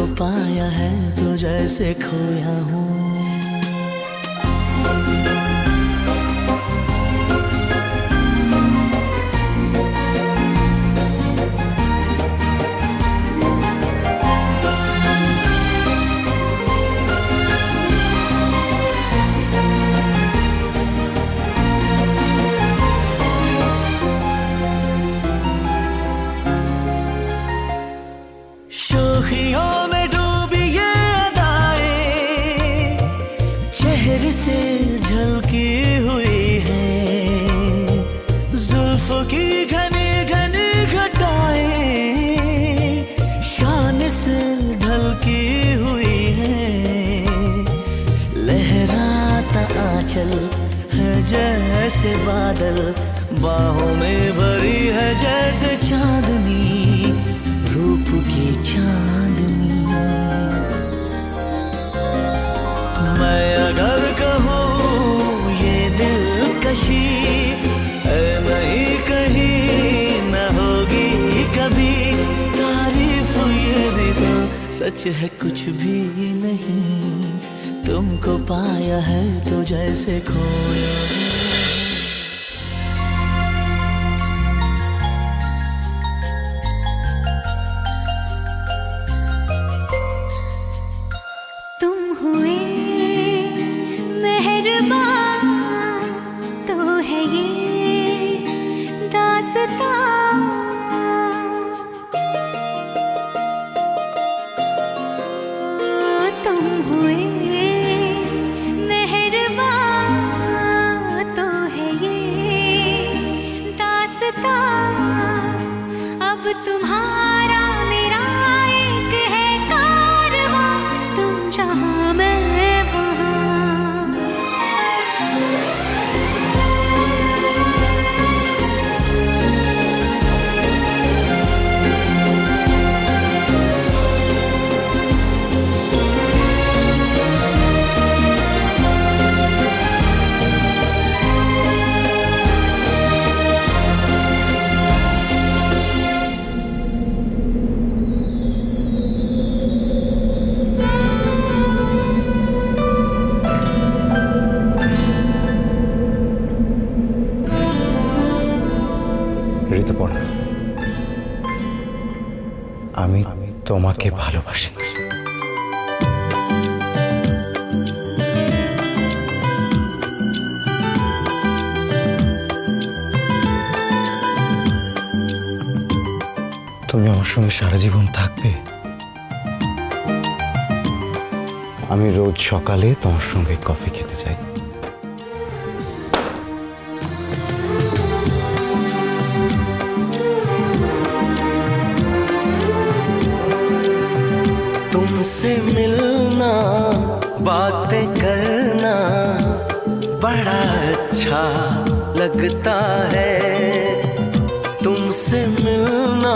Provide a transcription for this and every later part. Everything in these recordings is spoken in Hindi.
तुमको पाया है तो जैसे खोया हूँ। शोखियों आंचल है जैसे बादल, बाहों में भरी है जैसे चांदनी, रूप की चांदनी। मैं अगर कहूँ ये दिलकशी है नहीं कहीं न होगी कभी। तारीफ़ ये भी तो सच है, कुछ भी नहीं। तुमको पाया है तो जैसे खोया। तुम हुए 大。ঋতুপর্ণা আমি আমি তোমাকে ভালোবাসি। তুমি আমার সঙ্গে সারা জীবন থাকবে। আমি রোজ সকালে তোমার সঙ্গে কফি খেতে চাই। तुमसे मिलना बातें करना बड़ा अच्छा लगता है तुमसे मिलना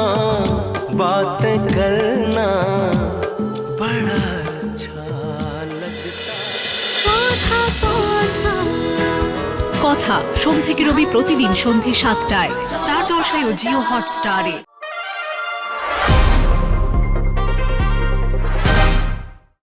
बातें करना बड़ा अच्छा लगता পথা পথা কথা সোম থেকে রবি প্রতিদিন সন্ধে সাতটায় স্টার জলসায় ও জিও হটস্টারে